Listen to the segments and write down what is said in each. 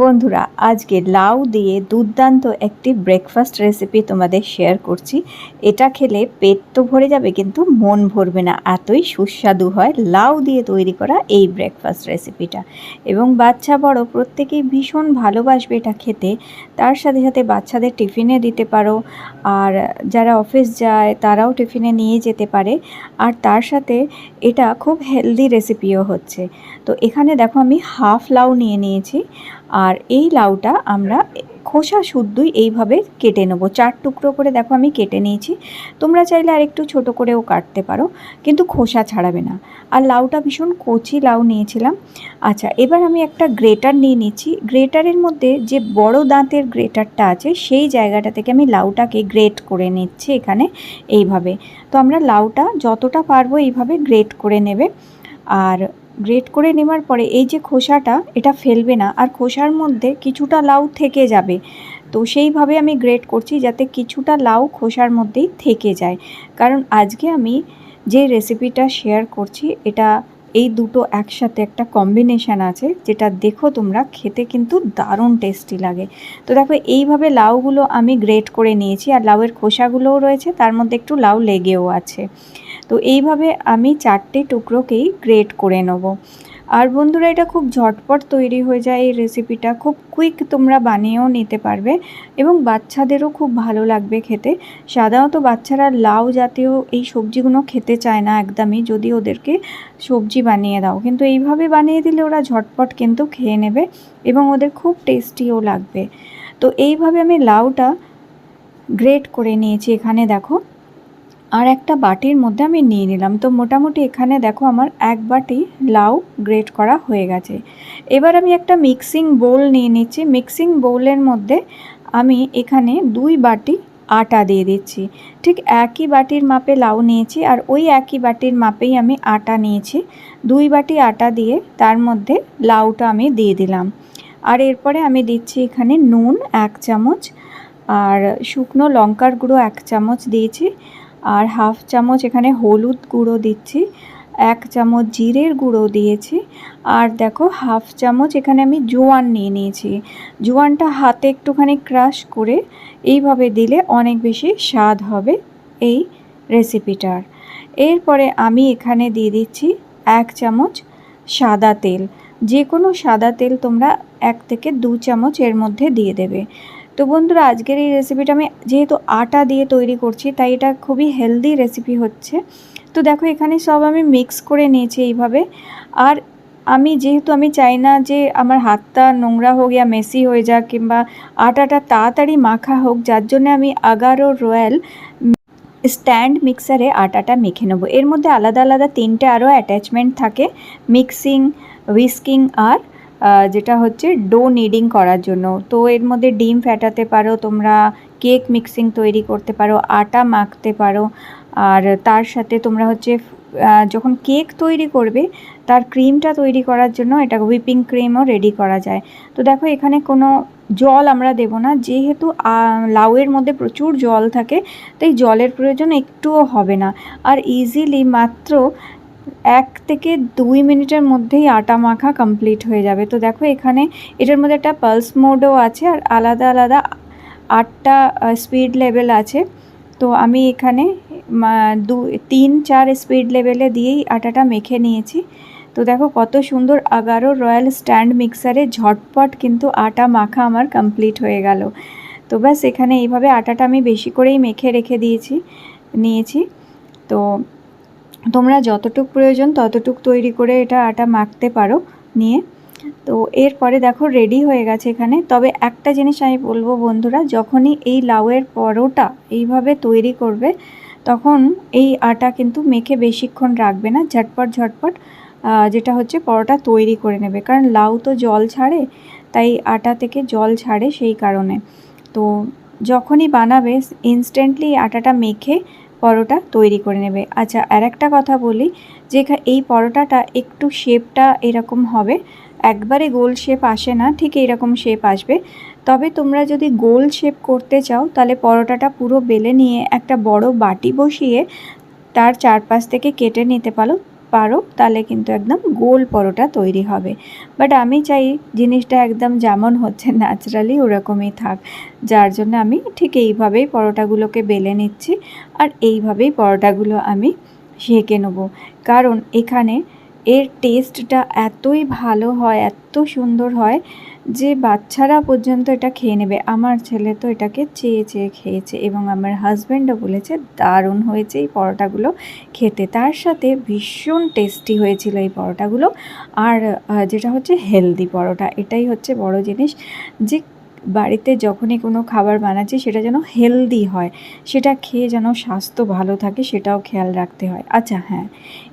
বন্ধুরা, আজকে লাউ দিয়ে দুর্দান্ত একটি ব্রেকফাস্ট রেসিপি তোমাদের শেয়ার করছি। এটা খেলে পেট তো ভরে যাবে, কিন্তু মন ভরবে না। এতই সুস্বাদু হয় লাউ দিয়ে তৈরি করা এই ব্রেকফাস্ট রেসিপিটা এবং বাচ্চা বড় প্রত্যেকেই ভীষণ ভালোবাসবে এটা খেতে। তার সাথে সাথে বাচ্চাদের টিফিনে দিতে পারো। আর যারা অফিস যায়, তারাও টিফিনে নিয়ে যেতে পারে। আর তার সাথে এটা খুব হেলদি রেসিপিও হচ্ছে। তো এখানে দেখো আমি হাফ লাউ নিয়ে নিয়েছি। আর এই লাউটা আমরা খোসা শুদ্ধই এইভাবে কেটে নেব। চার টুকরো করে দেখো আমি কেটে নিয়েছি। তোমরা চাইলে আর একটু ছোটো করেও কাটতে পারো, কিন্তু খোসা ছাড়াবে না। আর লাউটা ভীষণ কচি লাউ নিয়েছিলাম। আচ্ছা এবার আমি একটা গ্রেটার নিয়ে নিচ্ছি। গ্রেটারের মধ্যে যে বড় দাঁতের গ্রেটারটা আছে, সেই জায়গাটা থেকে আমি লাউটাকে গ্রেট করে নিচ্ছি এখানে এইভাবে। তো আমরা লাউটা যতটা পারব এইভাবে গ্রেট করে নেবে। আর গ্রেট করে নেওয়ার পরে এই যে খোসাটা, এটা ফেলবে না। আর খোসার মধ্যে কিছুটা লাউ থেকে যাবে। তো সেইভাবে আমি গ্রেট করছি যাতে কিছুটা লাউ খোসার মধ্যেই থেকে যায়। কারণ আজকে আমি যে রেসিপিটা শেয়ার করছি, এটা এই দুটো একসাথে একটা কম্বিনেশান আছে, যেটা দেখো তোমরা, খেতে কিন্তু দারুণ টেস্টি লাগে। তো দেখো, এইভাবে লাউগুলো আমি গ্রেট করে নিয়েছি, আর লাউয়ের খোসাগুলোও রয়েছে, তার মধ্যে একটু লাউ লেগেও আছে। তো এইভাবে আমি চারটে টুকরোকেই গ্রেট করে নেব। আর বন্ধুরা, এটা খুব ঝটপট তৈরি হয়ে যায় এই রেসিপিটা খুব কুইক তোমরা বানিয়েও নিতে পারবে এবং বাচ্চাদেরও খুব ভালো লাগবে খেতে। সাধারণত বাচ্চারা লাউ জাতীয় এই সবজিগুলো খেতে চায় না একদমই, যদি ওদেরকে সবজি বানিয়ে দাও। কিন্তু এইভাবে বানিয়ে দিলে ওরা ঝটপট কিন্তু খেয়ে নেবে এবং ওদের খুব টেস্টিও লাগবে। তো এইভাবে আমি লাউটা গ্রেট করে নিয়েছি এখানে, দেখো। আর একটা বাটির মধ্যে আমি নিয়ে নিলাম। তো মোটামুটি এখানে দেখো আমার এক বাটি লাউ গ্রেট করা হয়ে গেছে। এবার আমি একটা মিক্সিং বোল নিয়ে নিচ্ছি। মিক্সিং বোলের মধ্যে আমি এখানে দুই বাটি আটা দিয়ে দিচ্ছি। ঠিক একই বাটির মাপে লাউ নিয়েছি আর ওই একই বাটির মাপেই আমি আটা নিয়েছি। দুই বাটি আটা দিয়ে তার মধ্যে লাউটা আমি দিয়ে দিলাম। আর এরপরে আমি দিচ্ছি এখানে নুন এক চামচ আর শুকনো লঙ্কার গুঁড়ো এক চামচ দিয়েছি। আর হাফ চামচ এখানে হলুদ গুঁড়ো দিচ্ছি, এক চামচ জিরের গুঁড়ো দিয়েছি, আর দেখো হাফ চামচ এখানে আমি জোয়ান নিয়ে নিয়েছি। জোয়ানটা হাতে একটুখানি ক্রাশ করে এইভাবে দিলে অনেক বেশি স্বাদ হবে এই রেসিপিটার। এরপরে আমি এখানে দিয়ে দিচ্ছি এক চামচ সাদা তেল যে কোনো সাদা তেল তোমরা এক থেকে দু চামচ এর মধ্যে দিয়ে দেবে। তো বন্ধুরা, আজকের এই রেসিপিটা আমি যেহেতু আটা দিয়ে তৈরি করছি, তাই এটা খুবই হেলদি রেসিপি হচ্ছে। তো দেখো, এখানে সব আমি মিক্স করে নিয়েছি এইভাবে। আর আমি যেহেতু আমি চাই না যে আমার হাতটা নোংরা হোক ইয়া মেসি হয়ে যাক কিংবা আটাটা তাড়াতাড়ি মাখা হোক, যার জন্য আমি আগারো রয়্যাল স্ট্যান্ড মিক্সারে আটাটা মেখে নেব। এর মধ্যে আলাদা আলাদা তিনটে আরও অ্যাটাচমেন্ট থাকে মিক্সিং হুইস্কিং আর যেটা হচ্ছে ডো নিডিং করার জন্য। তো এর মধ্যে ডিম ফ্যাটাতে পারো, তোমরা কেক মিক্সিং তৈরি করতে পারো, আটা মাখতে পারো, আর তার সাথে তোমরা হচ্ছে যখন কেক তৈরি করবে, তার ক্রিমটা তৈরি করার জন্য এটা হুইপিং ক্রিমও রেডি করা যায়। তো দেখো, এখানে কোনো জল আমরা দেব না, যেহেতু লাউয়ের মধ্যে প্রচুর জল থাকে, তাই জলের প্রয়োজন একটুও হবে না। আর ইজিলি মাত্র এক থেকে দুই মিনিটের মধ্যেই আটা মাখা কমপ্লিট হয়ে যাবে। তো দেখো এখানে এটার মধ্যে একটা পালস মোডও আছে আর আলাদা আলাদা আটটা স্পিড লেভেল আছে। তো আমি এখানে দু, তিন, চার স্পিড লেভেলে দিয়েই আটাটা মেখে নিয়েছি। তো দেখো কত সুন্দর আগারো রয়্যাল স্ট্যান্ড মিক্সারে ঝটপট কিন্তু আটা মাখা আমার কমপ্লিট হয়ে গেল। তো ব্যাস এখানে এইভাবে আটাটা আমি বেশি করেই মেখে রেখে দিয়েছি, নিয়েছি। তো তোমরা যতটুক প্রয়োজন ততটুক তৈরি করে এটা আটা মাখতে পারো নিয়ে। তো এরপরে দেখো রেডি হয়ে গেছে এখানে। তবে একটা জিনিস আমি বলব বন্ধুরা, যখনই এই লাউয়ের পরোটা এইভাবে তৈরি করবে, তখন এই আটা কিন্তু মেখে বেশিক্ষণ রাখবে না, ঝটপট ঝটপট যেটা হচ্ছে পরোটা তৈরি করে নেবে। কারণ লাউ তো জল ছাড়ে, তাই আটা থেকে জল ছাড়ে সেই কারণে। তো যখনই বানাবে, ইনস্ট্যান্টলি আটাটা মেখে পরোটা তৈরি করে নেবে। আচ্ছা আর একটা কথা বলি, যে এই পরোটাটা একটু শেপটা এরকম হবে, একবারে গোল শেপ আসে না, ঠিক এরকম শেপ আসবে। তবে তোমরা যদি গোল শেপ করতে চাও, তাহলে পরোটাটা পুরো বেলে নিয়ে একটা বড় বাটি বসিয়ে তার চারপাশ থেকে কেটে নিতে পারো। পারো, তাহলে কিন্তু একদম গোল পরোটা তৈরি হবে। বাট আমি চাই জিনিসটা একদম যেমন হচ্ছে ন্যাচারালি ওরকমই থাক। যার জন্য আমি ঠিক এইভাবেই পরোটাগুলোকে বেলে নিচ্ছি আর এইভাবেই পরোটাগুলো আমি সেঁকে নেব। কারণ এখানে এর টেস্টটা এতই ভালো হয়, এত সুন্দর হয় যে বাচ্চারা পর্যন্ত এটা খেয়ে নেবে, আমার ছেলে তো এটাকে চেয়ে চেয়ে খেয়েছে এবং আমার হাজব্যান্ডও বলেছে, দারুণ হয়েছে এই পরোটাগুলো খেতে। তার সাথে ভীষণ টেস্টি হয়েছিল এই পরোটাগুলো। আর যেটা হচ্ছে হেলদি পরোটা, এটাই হচ্ছে বড় জিনিস যে বাড়িতে যখনই কোনো খাবার বানাচ্ছি, সেটা যেন হেলদি হয়। সেটা খেয়ে যেন স্বাস্থ্য ভালো থাকে, সেটাও খেয়াল রাখতে হয়। আচ্ছা হ্যাঁ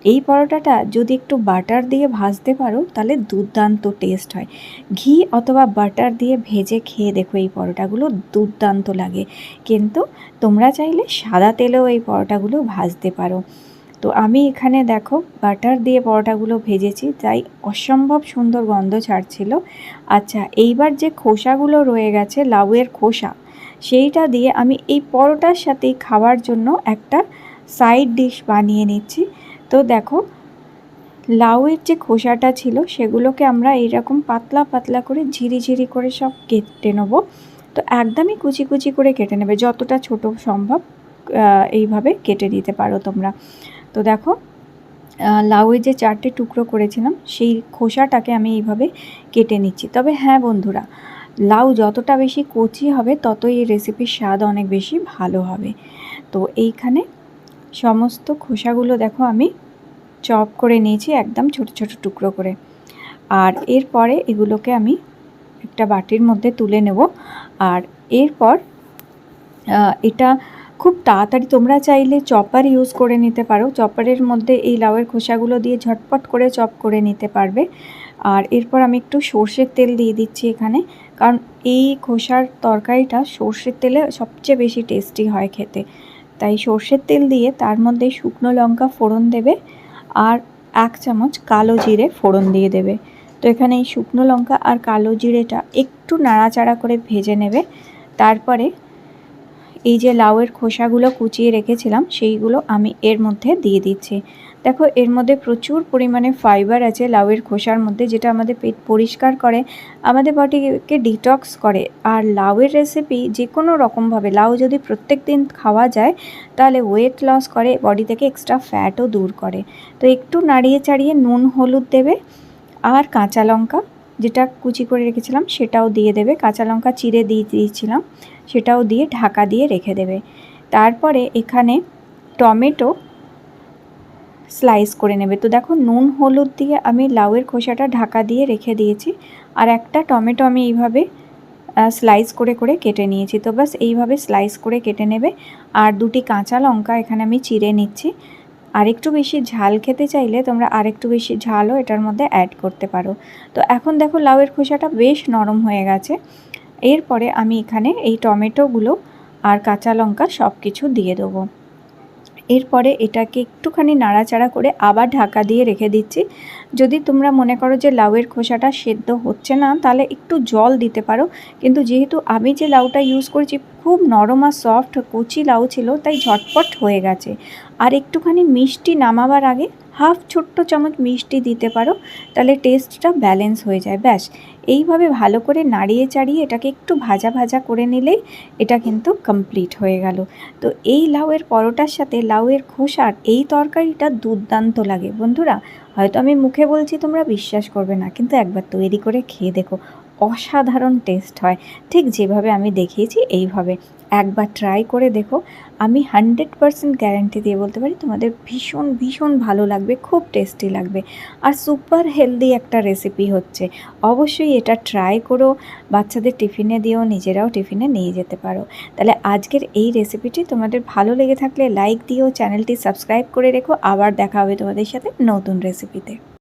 এই পরোটাটা যদি একটু বাটার দিয়ে ভাজতে পারো, তাহলে দুর্দান্ত টেস্ট হয়। ঘি অথবা বাটার দিয়ে ভেজে খেয়ে দেখো এই পরোটাগুলো দুর্দান্ত লাগে। কিন্তু তোমরা চাইলে সাদা তেলেও এই পরোটাগুলো ভাজতে পারো। তো আমি এখানে দেখো বাটার দিয়ে পরোটাগুলো ভেজেছি, তাই অসম্ভব সুন্দর গন্ধ ছাড়ছিল। আচ্ছা এইবার যে খোসাগুলো রয়ে গেছে, লাউয়ের খোসা, সেইটা দিয়ে আমি এই পরোটার সাথে খাওয়ার জন্য একটা সাইড ডিশ বানিয়ে নিচ্ছি। তো দেখো, লাউয়ের যে খোসাটা ছিল, সেগুলোকে আমরা এইরকম পাতলা পাতলা করে ঝিরি করে সব কেটে নেব। তো একদমই কুচি কুচি করে কেটে নেবে, যতটা ছোট সম্ভব এইভাবে কেটে দিতে পারো তোমরা। তো দেখো লাউয়ের যে চারটে টুকরো করেছিলাম, সেই খোসাটাকে আমি এইভাবে কেটে নিচ্ছি। তবে হ্যাঁ বন্ধুরা, লাউ যতটা বেশি কচি হবে, ততই এই রেসিপির স্বাদ অনেক বেশি ভালো হবে। তো এইখানে সমস্ত খোসাগুলো দেখো আমি চপ করে নিয়েছি, একদম ছোট ছোট টুকরো করে। আর এরপরে এগুলোকে আমি একটা বাটির মধ্যে তুলে নেব। আর এরপর এটা খুব তাড়াতাড়ি তোমরা চাইলে চপার ইউজ করে নিতে পারো। চপারের মধ্যে এই লাউয়ের খোসাগুলো দিয়ে ঝটপট করে চপ করে নিতে পারবে। আর এরপর আমি একটু সর্ষের তেল দিয়ে দিচ্ছি এখানে। কারণ এই খোসার তরকারিটা সর্ষের তেলে সবচেয়ে বেশি টেস্টি হয় খেতে। তাই সর্ষের তেল দিয়ে তার মধ্যে শুকনো লঙ্কা ফোড়ন দেবে আর এক চামচ কালো জিরে ফোড়ন দিয়ে দেবে। তো এখানে এই শুকনো লঙ্কা আর কালো জিরেটা একটু নাড়াচাড়া করে ভেজে নেবে। তারপরে এই যে লাউয়ের খোসাগুলো কুচিয়ে রেখেছিলাম, সেইগুলো আমি এর মধ্যে দিয়ে দিচ্ছি। দেখো, এর মধ্যে প্রচুর পরিমাণে ফাইবার আছে লাউয়ের খোসার মধ্যে, যেটা আমাদের পেট পরিষ্কার করে, আমাদের বডিকে ডিটক্স করে। আর লাউয়ের রেসিপি যে কোনো রকমভাবে, লাউ যদি প্রত্যেক দিন খাওয়া যায়, তাহলে ওয়েট লস করে বডি থেকে এক্সট্রা ফ্যাটও দূর করে। তো একটু নাড়িয়ে চাড়িয়ে নুন, হলুদ দেবে আর কাঁচা লঙ্কা, যেটা কুচি করে রেখেছিলাম, সেটাও দিয়ে দেবে। কাঁচা লঙ্কা চিড়ে দিয়ে দিয়েছিলাম। সেটাও দিয়ে ঢাকা দিয়ে রেখে দেবে। তারপরে এখানে টমেটো স্লাইস করে নেবে। তো দেখো, নুন, হলুদ দিয়ে আমি লাউয়ের খোসাটা ঢাকা দিয়ে রেখে দিয়েছি। আর একটা টমেটো আমি এইভাবে স্লাইস করে করে কেটে নিয়েছি। তো বাস এইভাবে স্লাইস করে কেটে নেবে। আর দুটি কাঁচা লঙ্কা এখানে আমি চিড়ে নিচ্ছি। আরেকটু বেশি ঝাল খেতে চাইলে তোমরা আরেকটু বেশি ঝালও এটার মধ্যে অ্যাড করতে পারো। তো এখন দেখো, লাউয়ের খোসাটা বেশ নরম হয়ে গেছে। এরপরে আমি এখানে এই টমেটোগুলো আর কাঁচা লঙ্কা সব কিছু দিয়ে দেবো। এরপরে এটাকে একটুখানি নাড়াচাড়া করে আবার ঢাকা দিয়ে রেখে দিচ্ছি। যদি তোমরা মনে করো যে লাউয়ের খোসাটা সেদ্ধ হচ্ছে না, তাহলে একটু জল দিতে পারো। কিন্তু যেহেতু আমি যে লাউটা ইউজ করেছি, খুব নরম আর সফট কচি লাউ ছিল, তাই ঝটপট হয়ে গেছে। আর একটুখানি মিষ্টি নামাবার আগে হাফ ছোট্ট চামচ মিষ্টি দিতে পারো, তাহলে টেস্টটা ব্যালেন্স হয়ে যায়, ব্যাস। এইভাবে ভালো করে নাড়িয়ে চাড়িয়ে এটাকে একটু ভাজা ভাজা করে নিলেই এটা কিন্তু কমপ্লিট হয়ে গেল। তো এই লাউয়ের পরোটার সাথে লাউয়ের খোসার এই তরকারিটা দুর্দান্ত লাগে বন্ধুরা। হয়তো আমি মুখে বলছি, তোমরা বিশ্বাস করবে না, কিন্তু একবার তৈরি করে খেয়ে দেখো। অসাধারণ টেস্ট হয়। ঠিক যেভাবে আমি দেখিয়েছি, এইভাবে। একবার ট্রাই করে দেখো, আমি হান্ড্রেড পারসেন্ট গ্যারান্টি দিয়ে বলতে পারি, তোমাদের ভীষণ ভীষণ ভালো লাগবে, খুব টেস্টি লাগবে। আর সুপার হেলদি একটা রেসিপি হচ্ছে। অবশ্যই এটা ট্রাই করো, বাচ্চাদের টিফিনে দিও, নিজেরাও টিফিনে নিয়ে যেতে পারো। তাহলে আজকের এই রেসিপিটি তোমাদের ভালো লেগে থাকলে লাইক দিও চ্যানেলটি সাবস্ক্রাইব করে রেখো। আবার দেখা হবে তোমাদের সাথে নতুন রেসিপিতে